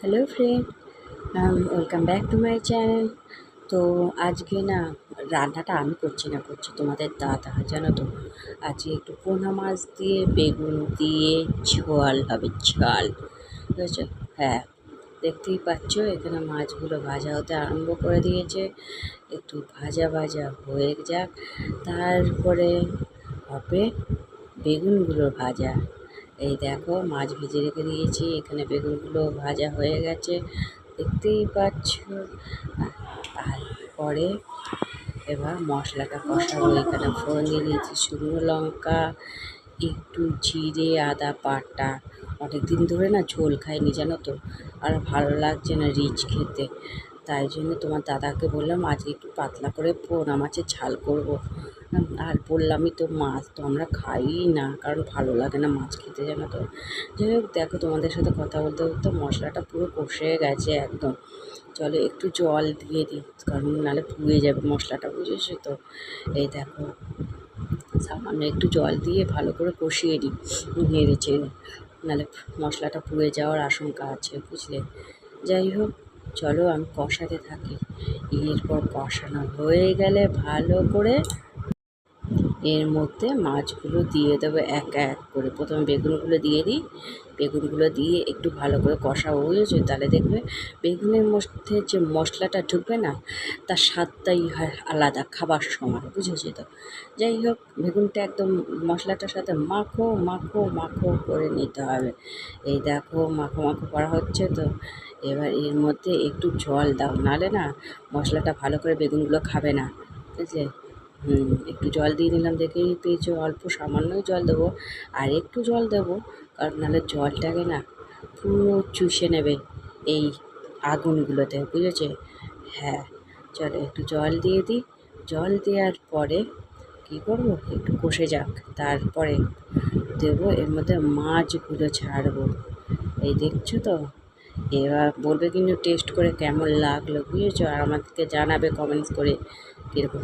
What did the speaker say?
Hello friend welcome back to my channel তো আজকে না, রান্নাটা আমি করছি না, করছি তোমাদের দাদা, জানো তো। আজকে একটু পোনা মাছ দিয়ে, বেগুন দিয়ে, ঝোল হবে, ঝাল। বুঝেছ হ্যাঁ দেখতেই পাচ্ছ, এখানে মাছগুলো ভাজা হতে আরম্ভ করে দিয়েছে। একটু ভাজা ভাজা হয়ে যাক। তারপরে হবে বেগুনগুলো ভাজা। এই দেখো, মাছ ভেজে রেখে দিয়েছি। এখানে বেগুনগুলো ভাজা হয়ে গেছে। দেখতেই পাচ্ছ। তারপরে এবার মশলাটা কষাবো। এখানে ফোড়ন দিয়ে দিয়েছি শুকনো লঙ্কা, একটু জিরে, আদা পাটা অনেক দিন ধরে না ঝোল খাইনি, জানো তো? আর ভালো লাগছে না রিচ খেতে। তাই জন্য তোমার দাদাকে বললাম আজকে একটু পাতলা করে পোনা মাছের ঝাল করব। আর বললামই তো, মাছ তো আমরা খাই না, কারণ ভালো লাগে না মাছ খেতে, জানো তো? যাই হোক, দেখো তোমাদের সাথে কথা বলতে বলতে মশলাটা পুরো কষে গেছে একদম। চলো একটু জল দিয়ে দিই, কারণ নাহলে পুড়ে যাবে মশলাটা, বুঝেছ তো? এই দেখো, সামান্য একটু জল দিয়ে ভালো করে কষিয়ে দিই নেড়ে চেড়ে। নাহলে মশলাটা পুড়ে যাওয়ার আশঙ্কা আছে, বুঝলে? যাই হোক চলো আমি কষাতে থাকি। এরপর কষানো হয়ে গেলে ভালো করে এর মধ্যে মাছগুলো দিয়ে দেবো এক এক করে। প্রথমে বেগুনগুলো দিয়ে দিই। বেগুনগুলো দিয়ে একটু ভালো করে কষাবো, বুঝেছ? তাহলে দেখবে বেগুনের মধ্যে যে মশলাটা ঢুকবে না, তার স্বাদটাই হয় আলাদা খাবার সময় বুঝেছি তো? যাই হোক, বেগুনটা একদম মশলাটার সাথে মাখো মাখো মাখো করে নিতে হবে। এই দেখো, মাখো মাখো করা হচ্ছে তো। এবার এর মধ্যে একটু জল দাও নাহলে না মশলাটা ভালো করে বেগুনগুলো খাবে না, বুঝলে? একটু জল দিয়ে দিলাম দেখেই পেয়েছ অল্প সামান্যই জল দেবো। আর একটু জল দেবো, কারণ নাহলে জলটাকে না পুরো চুষে নেবে এই আগুনগুলোতে, বুঝেছে? হ্যাঁ চলো একটু জল দিয়ে দিই। জল দেওয়ার পরে কী করব? একটু কষে যাক, তারপরে দেবো, এর মধ্যে মাছগুলো ছাড়বো। এই দেখছ তো? এবার বলবে কিন্তু টেস্ট করে কেমন লাগল, বুঝেছ? আর আমাদেরকে জানাবে, কমেন্টস করে কীরকম